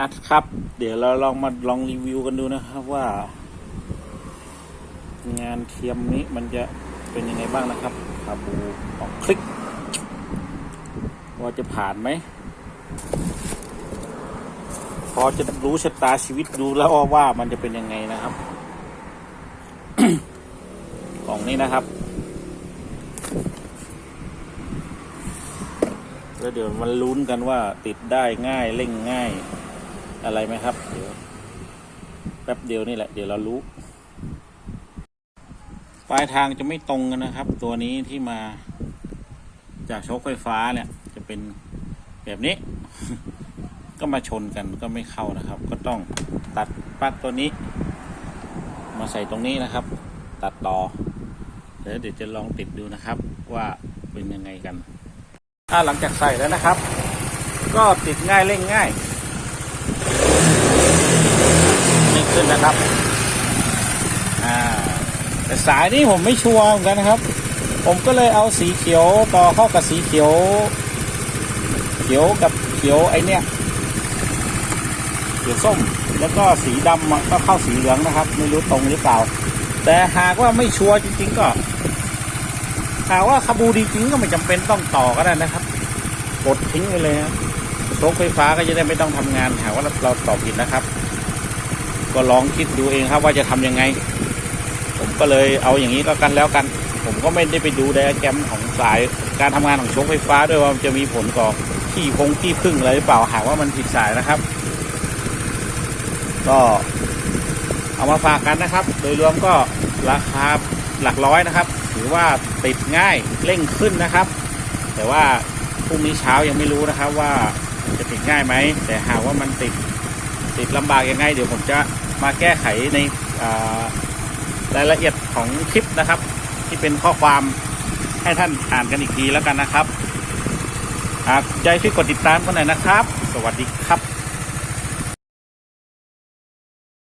อัดครับ เดี๋ยวเราลองมาลองรีวิวกันดูนะครับว่า งานเทียมนี้มันจะเป็นยังไงบ้างนะครับคาบูออกคลิก ว่าจะผ่านไหม พอจะรู้ชะตาชีวิตดูแล้วว่ามันจะเป็นยังไงนะครับของนี้นะครับแล้วเดี๋ยวมันลุ้นกันว่าติดได้ง่ายเร่งง่าย อะไรไหมครับ เดี๋ยวแป๊บเดียวนี่แหละ เดี๋ยวเรารู้ ปลายทางจะไม่ตรงกันนะครับ ตัวนี้ที่มา จากโชคไฟฟ้าเนี่ย จะเป็นแบบนี้ ก็มาชนกันก็ไม่เข้านะครับ ก็ต้องตัดปลั๊กตัวนี้ มาใส่ตรงนี้นะครับ ตัดต่อเดี๋ยวเดี๋ยวจะลองติดดูนะครับว่าเป็นยังไงกัน ถ้าหลังจากใส่แล้วนะครับ ก็ติดง่ายเร่งง่ายนี่ ขึ้นนะครับ อ่าแต่สายนี้ผมไม่ชัวร์เหมือนกันนะครับ ผมก็เลยเอาสีเขียวต่อเข้ากับสีเขียว เขียวกับเขียวไอเนี้ยเขียวส้มแล้วก็สีดำก็เข้าสีเหลืองนะครับ ไม่รู้ตรงหรือเปล่า แต่หากว่าไม่ชัวร์จริง ๆ ก็หากว่าคาบูดีจริงก็ไม่จำเป็นต้องต่อก็ได้นะครับกดทิ้งไปเลยครับโชคไฟฟ้าก็จะได้ไม่ต้องทำงานหากว่าเราตอบผิดนะครับ ก็ลองคิดดูเองครับว่าจะทำยังไง ผมก็เลยเอาอย่างนี้ก็กันแล้วกัน ผมก็ไม่ได้ไปดูไดอะแกรมของสายการทำงานของชคไฟฟ้าด้วยว่ามันจะมีผลต่อที่คงที่พึ่งอะไรหรือเปล่าหากว่ามันผิดสายนะครับ ก็เอามาฝากกันนะครับ โดยรวมก็ราคาหลักร้อยนะครับ ถือว่าติดง่ายเร่งขึ้นนะครับ แต่ว่าพรุ่งนี้เช้ายังไม่รู้นะครับว่าจะติดง่ายไหม แต่หากว่ามันติดติดลำบากยังไง เดี๋ยวผมจะ มาแก้ไขในรายละเอียดของคลิปนะครับ ที่เป็นข้อความให้ท่านอ่านกันอีกทีแล้วกันนะครับหากใจช่วยกดติดตามกันหน่อยนะครับ สวัสดีครับ